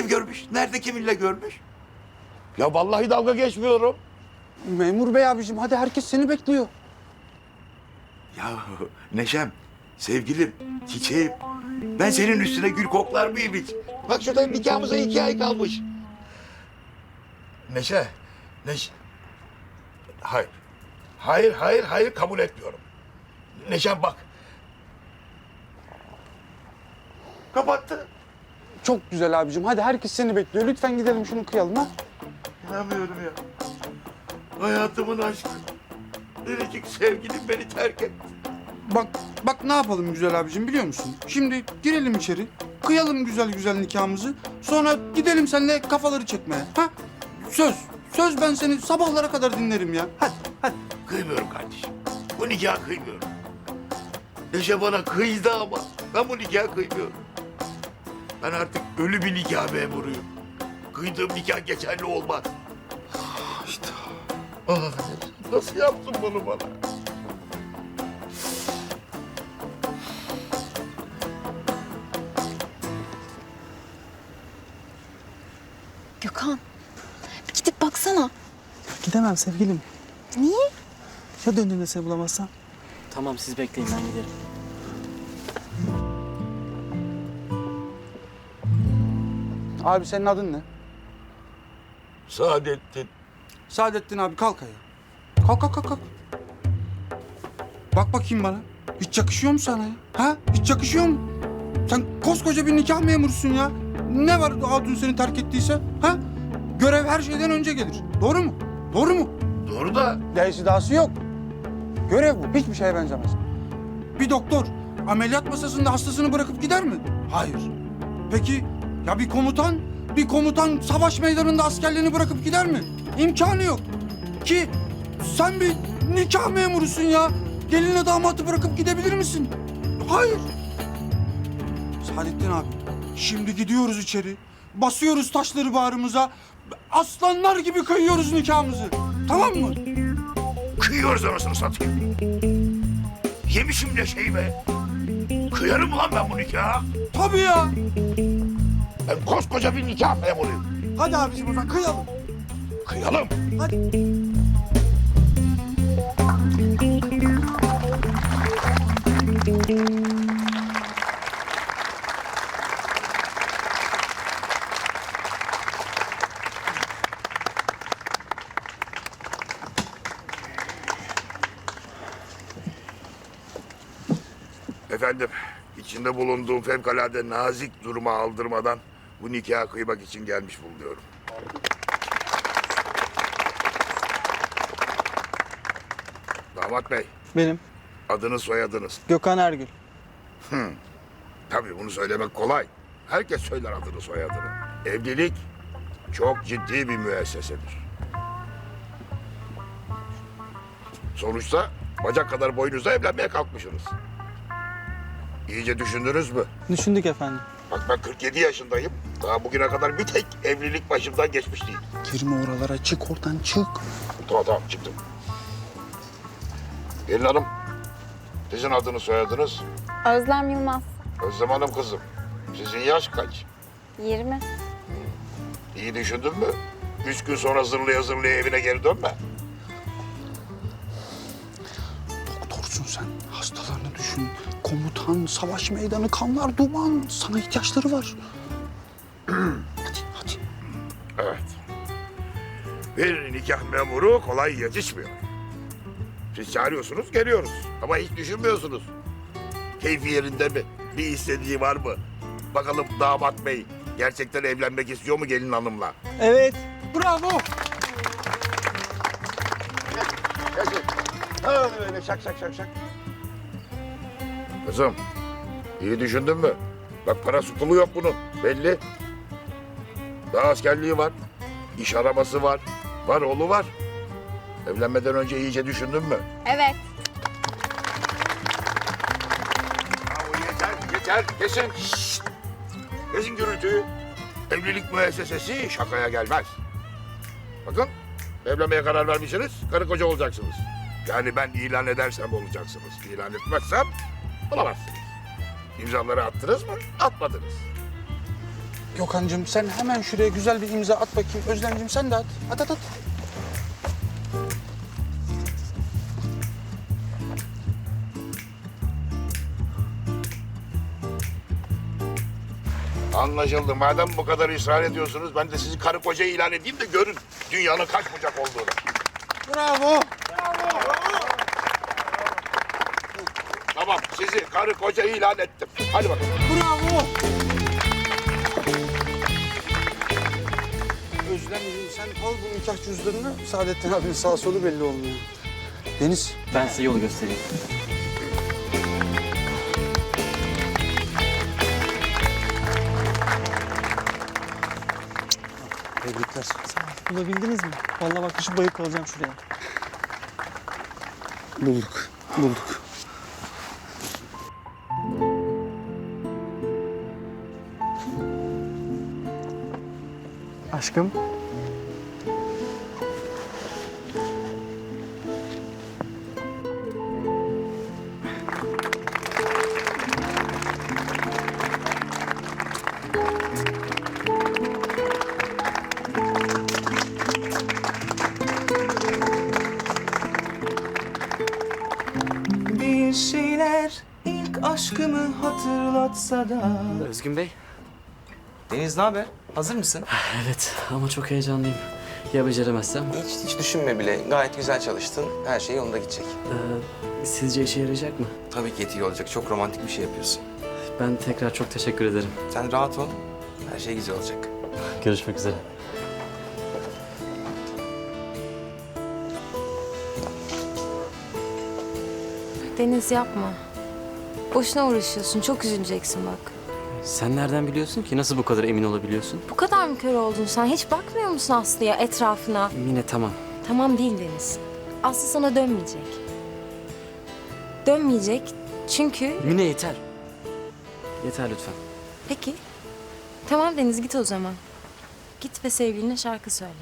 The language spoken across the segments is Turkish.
Kim görmüş? Nerede kiminle görmüş? Ya vallahi dalga geçmiyorum. Memur bey abicim hadi herkes seni bekliyor. Ya Neşem, sevgilim, çiçeğim. Ben senin üstüne gül koklar mıyım hiç? Bak şurada nikahımıza iki ay kalmış. Neşe, Neşe. Hayır. Hayır, hayır, hayır kabul etmiyorum. Neşem bak. Kapattı. Çok güzel abicim hadi herkes seni bekliyor. Lütfen gidelim şunu kıyalım ha. İnanmıyorum ya. Hayatımın aşkı. Biricik sevgilim beni terk etti. Bak bak ne yapalım güzel abicim biliyor musun? Şimdi girelim içeri. Kıyalım güzel güzel nikahımızı. Sonra gidelim seninle kafaları çekmeye. Ha? Söz. Söz ben seni sabahlara kadar dinlerim ya. Hadi hadi. Kıymıyorum kardeşim. Bu nikahı kıymıyorum. Neşe bana kıydı ama ben bu nikahı kıymıyorum. Ben artık ölü bir nikah memuruyum. Kıydığım nikah geçerli olmaz. İşte. Ah, nasıl yaptın bunu bana? Gökhan, bir gidip baksana. Gidemem sevgilim. Niye? Ya döndüğünde seni bulamazsam? Tamam siz bekleyin ben giderim. Abi senin adın ne? Saadettin. Saadettin abi kalk ayağa. Kalk kalk kalk kalk. Bak bakayım bana. Hiç yakışıyor mu sana ya? Ha? Hiç yakışıyor mu? Sen koskoca bir nikah memurusun ya. Ne var Hatun seni terk ettiyse? Ha? Görev her şeyden önce gelir. Doğru mu? Doğru mu? Doğru da Değişi dahası yok. Görev bu. Hiçbir şeye benzemez. Bir doktor ameliyat masasında hastasını bırakıp gider mi? Hayır. Peki ya bir komutan? Bir komutan savaş meydanında askerlerini bırakıp gider mi? İmkanı yok. Ki sen bir nikah memurusun ya. Gelinle damatı bırakıp gidebilir misin? Hayır. Saadettin abi, şimdi gidiyoruz içeri. Basıyoruz taşları bağrımıza. Aslanlar gibi kıyıyoruz nikahımızı. Tamam mı? kıyıyoruz anasını satayım. Yemişim Neşe'yi be. Kıyarım lan ben bu nikahı. Tabii ya. Ben koskoca bir nikah memuruyum. Hadi abicim o zaman kıyalım. Kıyalım. Hadi. Efendim, içinde bulunduğum fevkalade nazik duruma aldırmadan bu nikahı kıymak için gelmiş bulunuyorum. Damat Bey, Benim. adınız soyadınız. Gökhan Ergül. Tabii bunu söylemek kolay. Herkes söyler adını soyadını. Evlilik çok ciddi bir müessesedir. Sonuçta bacak kadar boyunuzda evlenmeye kalkmışsınız. İyice düşündünüz mü? Düşündük efendim. Bak ben 47 yaşındayım. Daha bugüne kadar bir tek evlilik başımdan geçmiş değil. Girme oralara çık oradan çık. Tamam tamam çıktım. Gelin hanım. Sizin adınız soyadınız. Özlem Yılmaz, Özlem Hanım kızım. Sizin yaş kaç? 20. İyi düşündün mü? Üç gün sonra zırlaya zırlaya evine geri dönme. Doktorsun sen. Hastalarını düşün. Komutan, savaş meydanı, kanlar, duman. Sana ihtiyaçları var. Hadi hadi. Evet. Bir nikah memuru kolay yetişmiyor. Siz çağırıyorsunuz, geliyoruz. Ama hiç düşünmüyorsunuz. Keyfi yerinde mi? Bir istediği var mı? Bakalım damat bey gerçekten evlenmek istiyor mu gelin hanımla? Evet. Bravo. Öyle öyle şak şak şak şak. Kızım, iyi düşündün mü? Bak parası pulu yok bunun, belli. Daha askerliği var, iş arabası var, var oğlu var. Evlenmeden önce iyice düşündün mü? Evet. Bravo yeter, yeter. Kesin. Şşt! Kesin gürültüyü. Evlilik müessesesi şakaya gelmez. Bakın evlenmeye karar vermişsiniz, karı koca olacaksınız. Yani ben ilan edersem olacaksınız. İlan etmezsem olamazsınız. İmzaları attınız mı? Atmadınız. Gökhan'cığım sen hemen şuraya güzel bir imza at bakayım. Özlemciğim sen de at. At at at. Anlaşıldı. Madem bu kadar ısrar ediyorsunuz ben de sizi karı koca ilan edeyim de görün dünyanın kaç bucak olduğunu. Bravo. Tamam sizi karı koca ilan ettim. Hadi bakalım. Bravo. Özlemciğim sen al bu nikah cüzdanını. Saadettin abinin sağ solu belli olmuyor. Deniz. Ben size yolu göstereyim. Tebrikler. Bulabildiniz mi? Vallahi bak şu bayık kalacağım şuraya. Bulduk. Bulduk. Aşkım. Özgün Bey. Deniz ne haber? Hazır mısın? Evet ama çok heyecanlıyım. Ya beceremezsem? Hiç hiç düşünme bile. Gayet güzel çalıştın. Her şey yolunda gidecek. Ee, sizce işe yarayacak mı? Tabii ki iyi olacak. Çok romantik bir şey yapıyorsun. Ben tekrar çok teşekkür ederim. Sen rahat ol. Her şey güzel olacak. Görüşmek üzere. Deniz yapma. Boşuna uğraşıyorsun. Çok üzüleceksin bak. Sen nereden biliyorsun ki? Nasıl bu kadar emin olabiliyorsun? Bu kadar mı kör oldun sen? Hiç bakmıyor musun Aslı'ya, etrafına? Mine tamam. Tamam değil Deniz. Aslı sana dönmeyecek. Dönmeyecek çünkü... Mine yeter. Yeter lütfen. Peki. Tamam Deniz git o zaman. Git ve sevgiline şarkı söyle.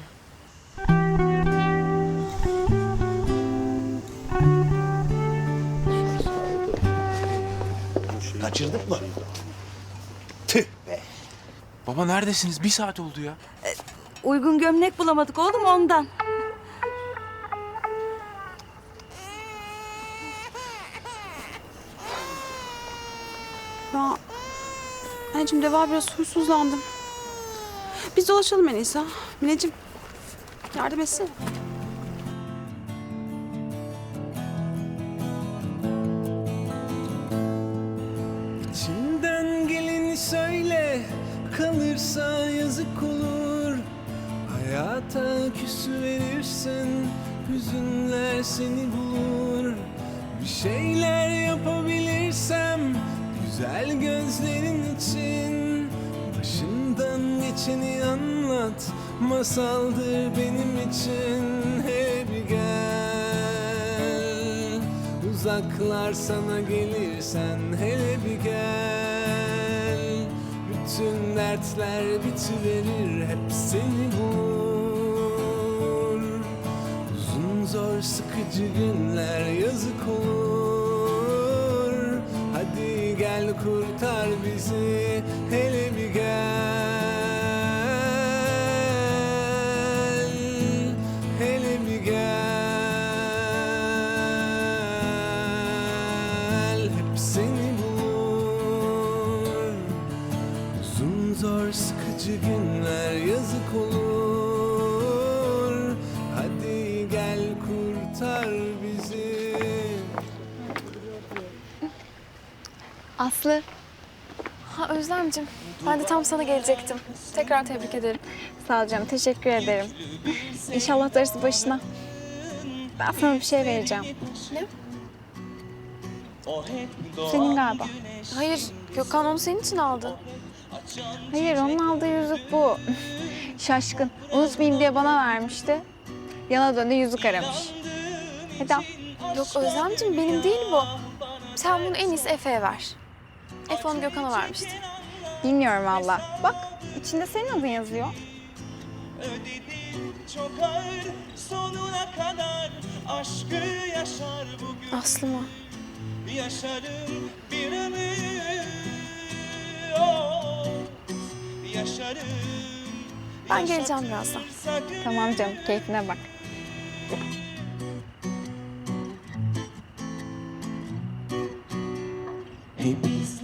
Kaçırdık mı? Baba neredesiniz? Bir saat oldu ya. Uygun gömlek bulamadık oğlum ondan. Ya anneciğim Deva biraz huysuzlandım. Biz dolaşalım en iyisi. ha. Mineciğim yardım etsene. Hüzünler seni bulur. Bir şeyler yapabilirsem güzel gözlerin için başından geçeni anlat. Masaldır benim için hep gel. Uzaklar sana gelirsen hele bir gel. Bütün dertler bitiverir hep seni bulur. Zor sıkıcı günler yazık olur. Hadi gel kurtar bizi hele bir gel Aslı. Ha Özlemcim. Ben de tam sana gelecektim. Tekrar tebrik ederim. Sağ ol canım. Teşekkür ederim. İnşallah darısı başına. Ben sana bir şey vereceğim. Ne? Senin galiba. Hayır, Gökhan onu senin için aldı. Hayır onun aldığı yüzük bu. Şaşkın. Unutmayayım diye bana vermişti. Yana döndü yüzük aramış. Hadi al. Yok Özlemciğim benim değil bu. Sen bunu en iyisi Efe'ye ver. Efe onu Gökhan'a vermişti. Bilmiyorum valla. Bak içinde senin adın yazıyor. çok ağır sonuna kadar aşkı yaşar bugün Aslı mı? yaşarım bir ömür oh, yaşarım Ben geleceğim birazdan. Tamam canım keyfine bak. Taşıdım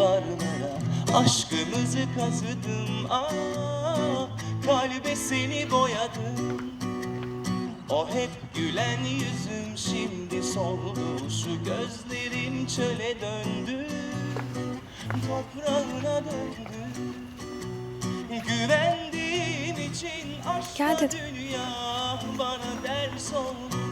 duvarlara Aşkımızı kazıdım. Ah Kalbe seni boyadım. O hep gülen yüzüm şimdi soldu. Şu gözlerin çöle döndü. Toprağına döndü. Güvendiğim için dedim. dünya bana ders oldu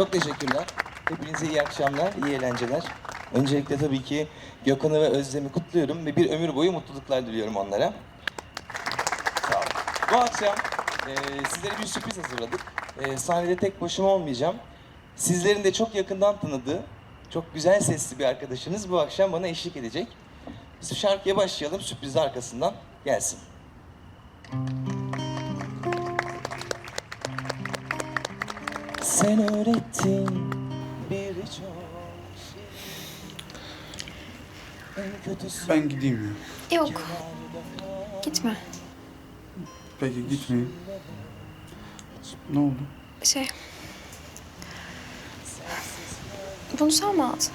Çok teşekkürler. Hepinize iyi akşamlar, iyi eğlenceler. Öncelikle tabii ki Gökhan'ı ve Özlem'i kutluyorum ve bir ömür boyu mutluluklar diliyorum onlara. Sağ olun. Bu akşam e, sizlere bir sürpriz hazırladık. E, sahnede tek başıma olmayacağım. Sizlerin de çok yakından tanıdığı, çok güzel sesli bir arkadaşınız bu akşam bana eşlik edecek. Biz şarkıya başlayalım, sürpriz arkasından gelsin. Sen öğrettin birçok şey. En kötüsü Ben gideyim ya. Yok. Gitme. Peki gitmeyeyim. Ne oldu? Şey... Bunu sen mi aldın?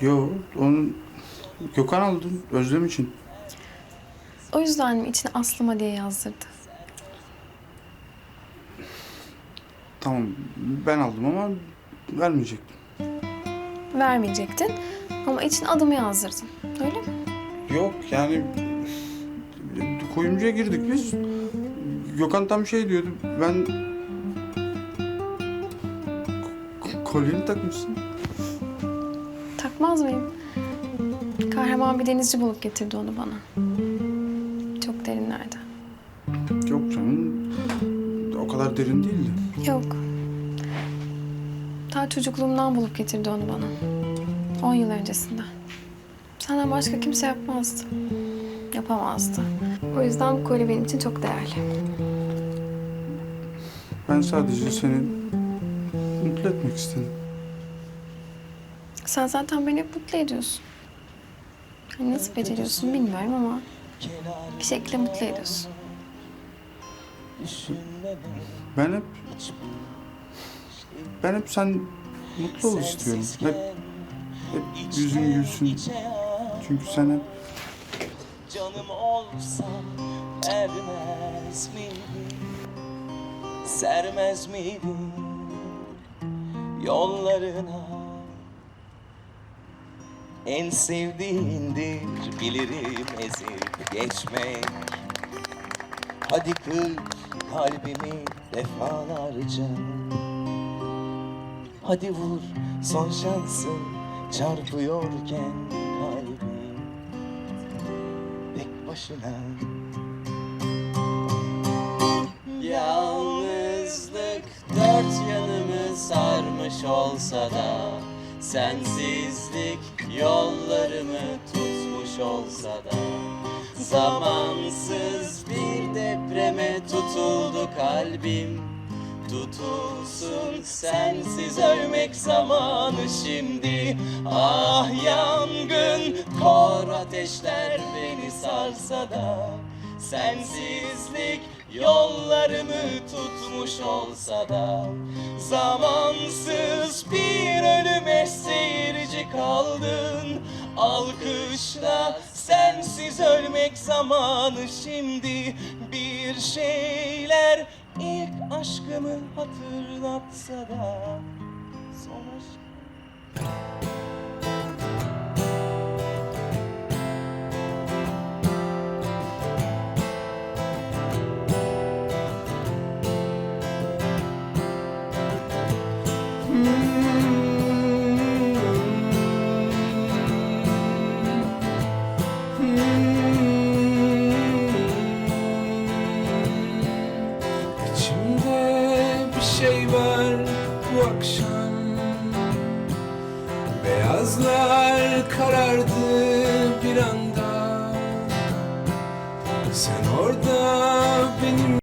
Yo, onu Gökhan aldı Özlem için. O yüzden mi içine Aslıma diye yazdırdı? Tamam, ben aldım ama vermeyecektim. Vermeyecektin ama için adımı yazdırdın. Öyle mi? Yok yani kuyumcuya girdik biz. Gökhan tam şey diyordu. Ben K- kolyeni takmışsın. Takmaz mıyım? Kahraman bir denizci bulup getirdi onu bana. Kadar derin değildi. Yok. Ta çocukluğumdan bulup getirdi onu bana. On yıl öncesinden. Senden başka kimse yapmazdı. Yapamazdı. O yüzden bu kolye benim için çok değerli. Ben sadece seni mutlu etmek istedim. Sen zaten beni hep mutlu ediyorsun. Hani nasıl beceriyorsun bilmiyorum ama bir şekilde mutlu ediyorsun. Ben hep ben hep sen mutlu ol istiyorum. Hep hep yüzün gülsün. Çünkü sen hep Canım olsam ermez miydim? Sermez miydim yollarına? En sevdiğindir bilirim ezip geçmek Hadi kır kalbimi defalarca. Hadi vur son şansın çarpıyorken kalbim tek başına. Yalnızlık dört yanımı sarmış olsa da Sensizlik yollarımı tutmuş olsa da Zamansız depreme tutuldu kalbim. Tutulsun sensiz ölmek zamanı şimdi. Ah yangın kor ateşler beni sarsa da. Sensizlik yollarımı tutmuş olsa da. Zamansız bir ölüme seyirci kaldın. Alkışla sensiz ölmek zamanı şimdi. Bir şeyler ilk aşkımı hatırlatsa da Son aşkım Beyazlar karardı bir anda. Sen orada benim